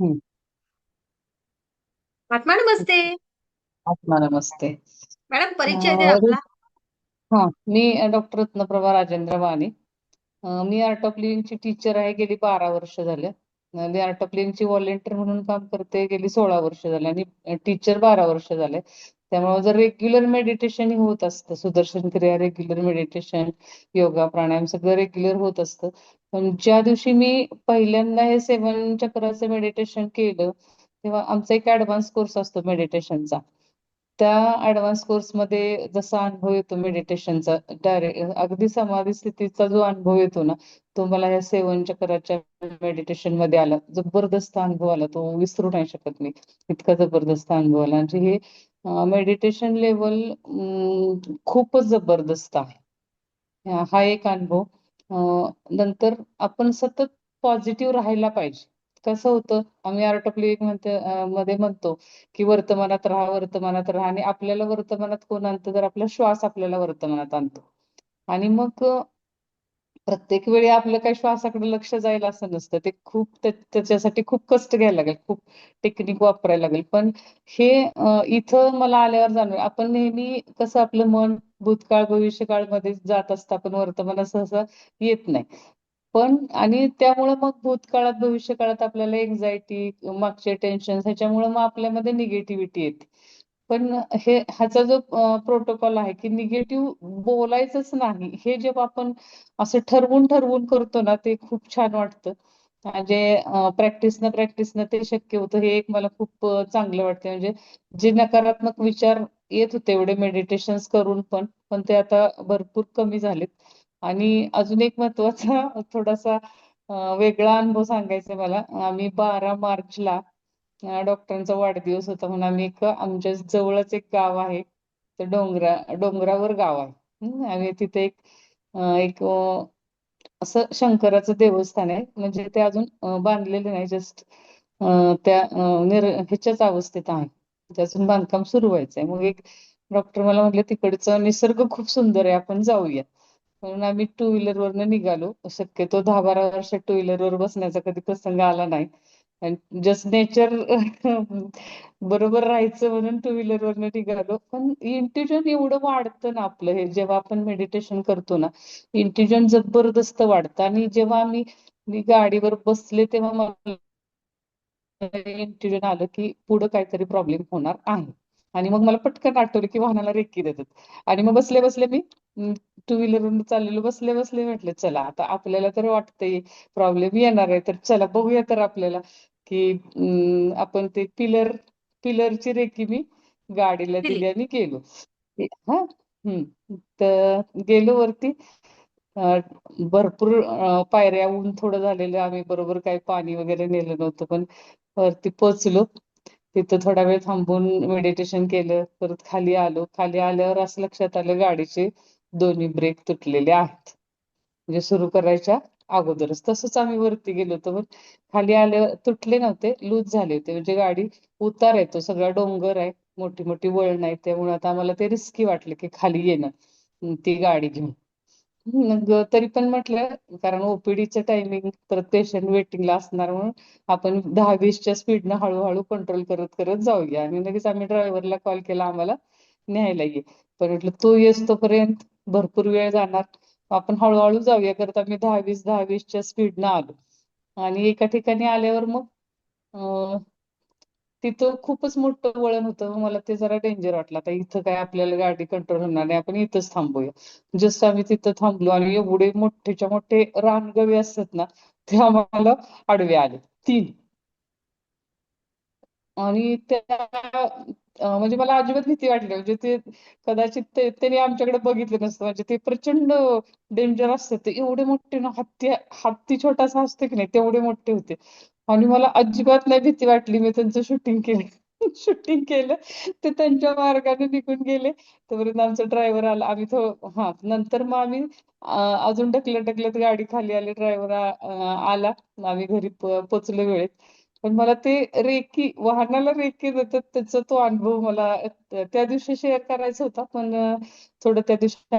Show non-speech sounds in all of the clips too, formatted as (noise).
हं. आत्मा नमस्ते. आत्मा नमस्ते. मॅडम परिचय द्या अं, आपला. हा मी डॉक्टर रत्नप्रभा राजेंद्र वाणी. अं, मी आर्ट ऑफ लिव्हिंगची टीचर आहे गेली बारा वर्ष झाले. अं, मी आर्ट ऑफ लिव्हिंगची व्हॉलेंटियर म्हणून काम करते गेली सोळा वर्ष झाले. आणि टीचर बारा वर्ष झाले. त्यामुळे जर रेग्युलर मेडिटेशन होत असतं सुदर्शन क्रिया रेग्युलर मेडिटेशन योगा प्राणायाम सगळं रेग्युलर होत असतं. पण ज्या दिवशी मी पहिल्यांदा हे सेवन चक्राचं मेडिटेशन केलं तेव्हा आमचा एक ऍडव्हान्स कोर्स असतो मेडिटेशनचा त्या ऍडव्हान्स कोर्समध्ये जसा अनुभव येतो मेडिटेशनचा डायरेक्ट अगदी समाधी स्थितीचा जो अनुभव येतो ना तो मला या सेवन चक्राच्या मेडिटेशनमध्ये आला. जबरदस्त अनुभव आला. तो विसरू नाही शकत मी. इतका जबरदस्त अनुभव आला. म्हणजे हे मेडिटेशन लेवल खूपच जबरदस्त आहे. हा एक अनुभव. नंतर आपण सतत पॉझिटिव्ह राहायला पाहिजे. कसं होतं आम्ही आर्ट ऑफ लिव्हिंग म्हणते मध्ये म्हणतो की वर्तमानात राहा वर्तमानात राहा. आणि आपल्याला वर्तमानात कोण आणतं? तर आपला श्वास आपल्याला वर्तमानात आणतो. आणि मग प्रत्येक वेळी आपलं काही श्वासाकडे लक्ष जाईल असं नसतं. ते खूप त्याच्यासाठी खूप कष्ट घ्यायला लागेल. खूप टेक्निक वापरायला लागेल. पण हे इथं मला आल्यावर जाणवेल. आपण नेहमी कसं आपलं मन भूतकाळ भविष्यकाळमध्ये जात असतं. आपण वर्तमान सहसा येत नाही. पण आणि त्यामुळे मग भूतकाळात भविष्यकाळात आपल्याला एन्झायटी मागचे टेन्शन ह्याच्यामुळे मग आपल्यामध्ये निगेटिव्हिटी येते. पण हे ह्याचा जो प्रोटोकॉल आहे की निगेटिव्ह बोलायचंच नाही हे जेव्हा आपण असं ठरवून ठरवून करतो ना ते खूप छान वाटतं. म्हणजे प्रॅक्टिसनं प्रॅक्टिसनं ते शक्य होतं हे एक मला खूप चांगलं वाटतं म्हणजे जे नकारात्मक विचार येत होते एवढे मेडिटेशन करून पण पण ते आता भरपूर कमी झालेत. आणि अजून एक महत्त्वाचा थोडासा वेगळा अनुभव सांगायचा मला. आम्ही बारा मार्चला डॉक्टरांचा वाढदिवस होता म्हणून आम्ही एक आमच्या जवळच एक गाव आहे. ते डोंगरा डोंगरावर गाव आहे. आम्ही तिथे एक एक असं शंकराचं देवस्थान आहे. म्हणजे ते अजून बांधलेले नाही. जस्ट त्या निर ह्याच्याच अवस्थेत आहे. त्यातून बांधकाम सुरू व्हायचंय. मग एक डॉक्टर मला म्हटले तिकडचं निसर्ग खूप सुंदर आहे. आपण जाऊया. म्हणून आम्ही टू व्हीलर वरनं निघालो. शक्यतो दहा बारा वर्षात टू व्हीलर वर बसण्याचा कधी प्रसंग आला नाही. जस्ट नेचर (laughs) बरोबर राहायचं म्हणून टू व्हीलर वरनं निघालो. पण इंटिजन एवढं वाढतं ना आपलं हे जेव्हा आपण मेडिटेशन करतो ना इंटिजन जबरदस्त वाढतं. आणि जेव्हा आम्ही मी गाडीवर बसले तेव्हा मला इंटिजन आलं की पुढं काहीतरी प्रॉब्लेम होणार आहे. आणि मग मला पटकन आठवलं की वाहनाला रेकी देतात. आणि मग बसले बसले मी टू व्हीलर चाललेलो बसले बसले म्हटले चला आता आपल्याला तर वाटतंय प्रॉब्लेम येणार आहे तर चला बघूया तर आपल्याला की आपण ते पिलर पिलरची रेकी मी गाडीला दिली. आणि गेलो. हा हम्म तर गेलो वरती. भरपूर पायऱ्या ऊन थोडं झालेलं आम्ही बरोबर काही पाणी वगैरे नेलं नव्हतं पण वरती पोचलो तिथं थोडा वेळ थांबून मेडिटेशन केलं परत खाली आलो. खाली आल्यावर असं लक्षात आलं गाडीचे दोन्ही ब्रेक तुटलेले आहेत. म्हणजे सुरू करायच्या अगोदरच. तसंच आम्ही वरती गेलो होतो. पण खाली आले तुटले नव्हते लूज झाले होते. म्हणजे गाडी उतार आहे तो. सगळा डोंगर आहे. मोठी मोठी वळण आहे. त्यामुळे आता आम्हाला ते रिस्की वाटलं की खाली येणं. ती गाडी घेऊन. मग तरी पण म्हटलं कारण ओपीडीचं टायमिंग परत पेशंट वेटिंगला असणार म्हणून आपण दहा वीसच्या स्पीडनं हळूहळू कंट्रोल करत करत जाऊया. आणि लगेच आम्ही ड्रायव्हरला कॉल केला आम्हाला न्यायला ये. पण म्हटलं तो येस तोपर्यंत भरपूर वेळ जाणार. आपण हळूहळू जाऊया करत आम्ही दहा वीस दहा वीसच्या स्पीडनं आलो. आणि एका ठिकाणी आल्यावर मग तिथं खूपच मोठं वळण होतं. मला ते जरा डेंजर वाटलं. आता इथं काय आपल्याला गाडी कंट्रोल होणार नाही. आपण इथंच थांबूया. जस्ट आम्ही तिथं थांबलो आणि एवढे मोठेच्या मोठे रानगवे असतात ना ते आम्हाला आडवे आले. तीन. आणि त्या म्हणजे मला अजिबात भीती वाटली म्हणजे ते कदाचित ते त्यांनी आमच्याकडे बघितलं नसतं. म्हणजे ते प्रचंड डेंजर असतात. ते एवढे मोठे ना हत्ती हत्ती छोटासा असतो की नाही तेवढे मोठे होते. आणि मला अजिबात नाही भीती वाटली मी त्यांचं शूटिंग केलं. (laughs) शूटिंग केलं. ते त्यांच्या मार्गाने निघून गेले. तोपर्यंत आमचा ड्रायव्हर आला. आम्ही तो हा नंतर मग आम्ही अजून ढकलत ढकलत गाडी खाली आली. ड्रायव्हर आला. आम्ही घरी पोचलो वेळेत. पण मला ते रेकी वाहनाला रेकी देतात त्याचा तो अनुभव मला त्या दिवशी शेअर करायचा होता. पण थोडं त्या दिवशी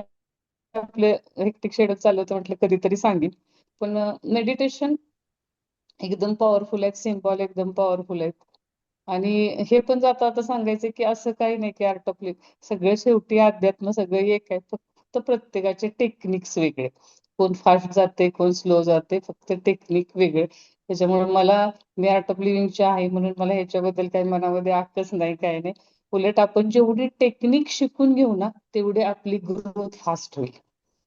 आपले हेक्टिक शेड चालू होतं म्हटलं कधीतरी सांगेन. पण मेडिटेशन एकदम पॉवरफुल आहेत सिम्बॉल एकदम पॉवरफुल आहेत. आणि हे पण जाता आता सांगायचं की असं काही नाही की आर्ट ऑफ लिव्ह सगळं शेवटी अध्यात्म सगळं एक आहे फक्त प्रत्येकाचे टेक्निक्स वेगळे. कोण फास्ट जाते कोण स्लो जाते फक्त टेक्निक वेगळे. त्याच्यामुळे मला मी आर्ट ऑफ लिव्हिंगची आहे म्हणून मला ह्याच्याबद्दल काही मनामध्ये आकच नाही काही नाही. उलट आपण जेवढी टेक्निक शिकून घेऊ ना तेवढी आपली ग्रोथ फास्ट होईल.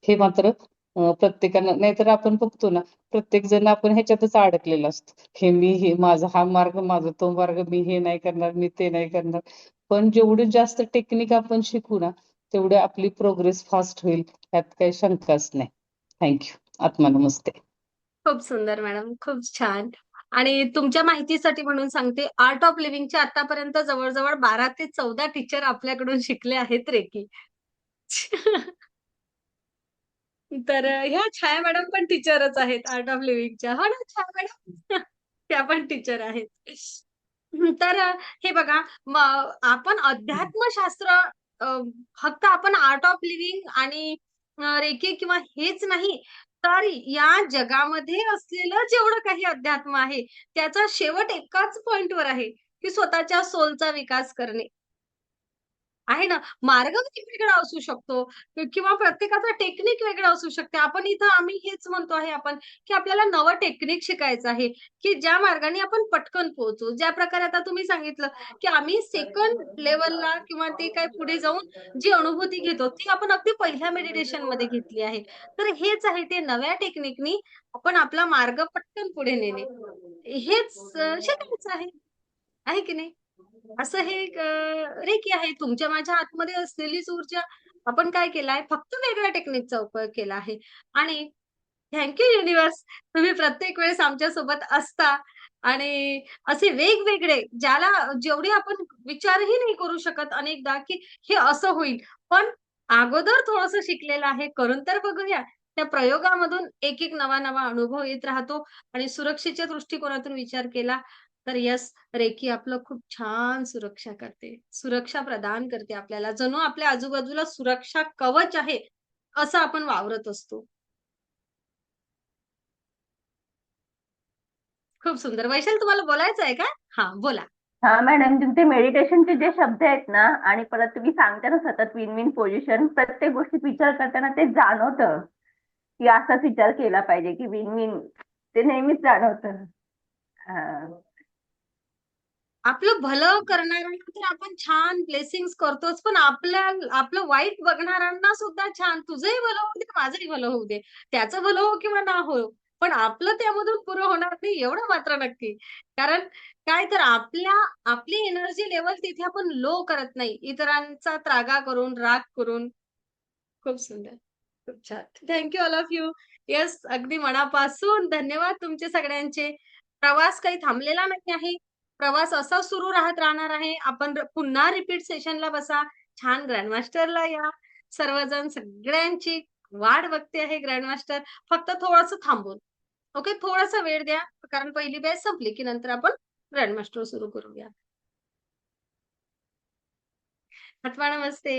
हे मात्र प्रत्येकानं नाहीतर आपण बघतो ना प्रत्येक जण आपण ह्याच्यातच अडकलेला असतो. हे मी हे माझा हा मार्ग माझा तो मार्ग मी हे नाही करणार मी ते नाही करणार. पण जेवढे जास्त टेक्निक आपण शिकू ना तेवढे आपली प्रोग्रेस फास्ट होईल यात काही शंकाच नाही. थँक्यू आत्मा नमस्ते. खूप सुंदर मॅडम. खूप छान. आणि तुमच्या माहितीसाठी म्हणून सांगते आर्ट ऑफ लिव्हिंगचे आतापर्यंत जवळजवळ बारा ते चौदा टीचर आपल्याकडून शिकले आहेत रेकी तर ह्या छाया मॅडम पण टीचरच आहेत आर्ट ऑफ लिव्हिंगच्या. हो ना छाया मॅडम? (laughs) त्या पण टीचर आहेत. तर हे बघा आपण अध्यात्मशास्त्र फक्त आपण आर्ट ऑफ लिव्हिंग आणि रेखे किंवा हेच नाही तर या जगामध्ये असलेलं जेवढं काही अध्यात्म आहे त्याचा शेवट एकाच पॉइंटवर आहे की स्वतःच्या सोलचा विकास करणे. आहे ना. मार्ग वेगळा असू शकतो. किंवा प्रत्येकाचा टेक्निक वेगळा असू शकते. आपण इथं आम्ही हेच म्हणतो आहे आपण की आपल्याला नवं टेक्निक शिकायचं आहे की ज्या मार्गाने आपण पटकन पोहोचू. ज्या प्रकारे आता तुम्ही सांगितलं की आम्ही सेकंड लेवलला किंवा ते काय पुढे जाऊन जी अनुभूती घेतो ती आपण अगदी पहिल्या मेडिटेशनमध्ये घेतली आहे. तर हेच आहे ते नव्या टेक्निकनी आपण आपला मार्ग पटकन पुढे नेणे. हेच शिकायचं आहे. आहे की नाही? असं हे एक की रेकी आहे. तुमच्या माझ्या आतमध्ये असलेलीच ऊर्जा आपण काय केलाय फक्त वेगळ्या टेक्निकचा उपयोग केला आहे. आणि थँक्यू युनिव्हर्स तुम्ही प्रत्येक वेळेस आमच्यासोबत असता आणि असे वेगवेगळे ज्याला जेवढे आपण विचारही नाही करू शकत अनेकदा की हे असं होईल. पण अगोदर थोडंसं शिकलेलं आहे. करून तर बघूया. त्या प्रयोगामधून एक एक नवा नवा अनुभव येत राहतो आणि सुरक्षेच्या दृष्टिकोनातून विचार केला तर यस रेकी आपलं खूप छान सुरक्षा करते. सुरक्षा प्रदान करते आपल्याला. जणू आपल्या आजूबाजूला सुरक्षा कवच आहे असं आपण वावरत असतो. खूप सुंदर. वैशाल तुम्हाला बोलायचं आहे का? हा बोला. हा मॅडम तुमचे मेडिटेशनचे जे शब्द आहेत ना आणि परत तुम्ही सांगता ना सतत विन विन पोझिशन प्रत्येक गोष्टीत विचार करताना ते जाणवतं. की असाच विचार केला पाहिजे की विन विन ते नेहमीच जाणवतं. हा. आपलं भलं करणाऱ्यांना तर आपण छान ब्लेसिंग करतोच पण आपल्या आपलं वाईट बघणाऱ्यांना सुद्धा छान. तुझंही भलं होऊ दे माझंही भलं होऊ दे. त्याचं भलं हो किंवा ना हो पण आपलं त्यामधून पुरं होणार नाही एवढं मात्र नक्की. कारण काय तर आपल्या आपली एनर्जी लेवल तिथे आपण लो करत नाही. इतरांचा त्रागा करून राग करून. खूप सुंदर. खूप छान. Thank you all of you yes अगदी मनापासून धन्यवाद तुमचे सगळ्यांचे. प्रवास काही थांबलेला नाही आहे. प्रवास असा सुरू राहत राहणार आहे. आपण पुन्हा रिपीट सेशनला बसा. छान ग्रँडमास्टरला या. सर्वजण सगळ्यांची वाढ बघते आहे ग्रँडमास्टर फक्त थोडस थांबून. ओके थोडासा वेळ द्या. कारण पहिली बॅच संपली की नंतर आपण ग्रँडमास्टर सुरू करूया. आत्मा नमस्ते.